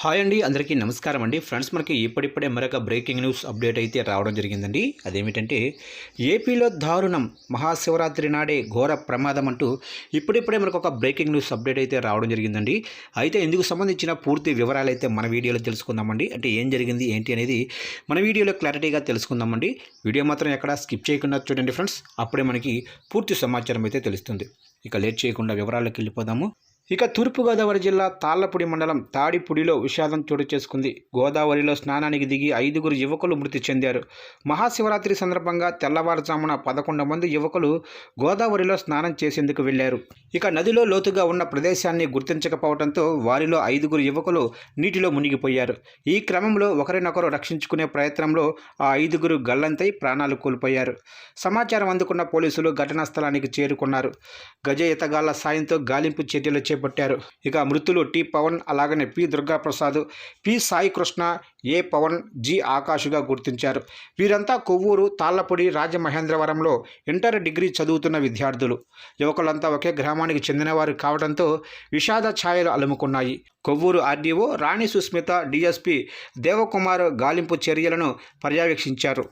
Hi అండి అందరికీ నమస్కారం అండి. ఫ్రెండ్స్ మనకి ఇప్పుడిప్పుడే మరొక బ్రేకింగ్ న్యూస్ అప్డేట్ అయితే రావడం జరిగిందండి. అదేమిటంటే ఏపీలో దారుణం మహాశివరాత్రి నాడే ఘోర ప్రమాదం అంటూ ఇప్పుడిప్పుడే మనకు ఒక బ్రేకింగ్ న్యూస్ అప్డేట్ అయితే రావడం జరిగిందండి. అయితే ఇందుకు సంబంధించిన పూర్తి వివరాలు అయితే మన వీడియోలో తెలుసుకుందామండి. అంటే ఏం జరిగింది ఏంటి అనేది మన వీడియోలో క్లారిటీగా తెలుసుకుందామండి. వీడియో మాత్రం ఎక్కడ స్కిప్ చేయకుండా చూడండి ఫ్రెండ్స్. అప్పుడే మనకి పూర్తి సమాచారం అయితే తెలుస్తుంది. ఇక లేట్ చేయకుండా వివరాల్లోకి వెళ్ళిపోదాము. ఇక తూర్పుగోదావరి జిల్లా తాళ్ళపూడి మండలం తాడిపూడిలో విషాదం చోటు చేసుకుంది. గోదావరిలో స్నానానికి దిగి ఐదుగురు యువకులు మృతి చెందారు. మహాశివరాత్రి సందర్భంగా తెల్లవారుజామున పదకొండు మంది యువకులు గోదావరిలో స్నానం చేసేందుకు వెళ్ళారు ఇక నదిలో లోతుగా ఉన్న ప్రదేశాన్ని గుర్తించకపోవడంతో వారిలో ఐదుగురు యువకులు నీటిలో మునిగిపోయారు. ఈ క్రమంలో ఒకరినొకరు రక్షించుకునే ప్రయత్నంలో ఆ ఐదుగురు గల్లంతై ప్రాణాలు కోల్పోయారు. సమాచారం అందుకున్న పోలీసులు ఘటనా స్థలానికి చేరుకున్నారు. గజ ఎతగాళ్ళ సాయంతో గాలింపు చర్యలు చేపట్టారు. ఇక మృతులు టి. పవన్ అలాగనే P. Durgaprasad P. Sai Krishna A. Pavan G. ఆకాష్గా గుర్తించారు. వీరంతా కొవ్వూరు తాళ్ళపొడి రాజమహేంద్రవరంలో ఇంటర్ డిగ్రీ చదువుతున్న విద్యార్థులు. యువకులంతా ఒకే గ్రామానికి చెందినవారు కావడంతో విషాద ఛాయలు అలుముకున్నాయి. కొవ్వూరు ఆర్డీఓ రాణి సుస్మిత డిఎస్పి దేవకుమార్ గాలింపు చర్యలను పర్యవేక్షించారు.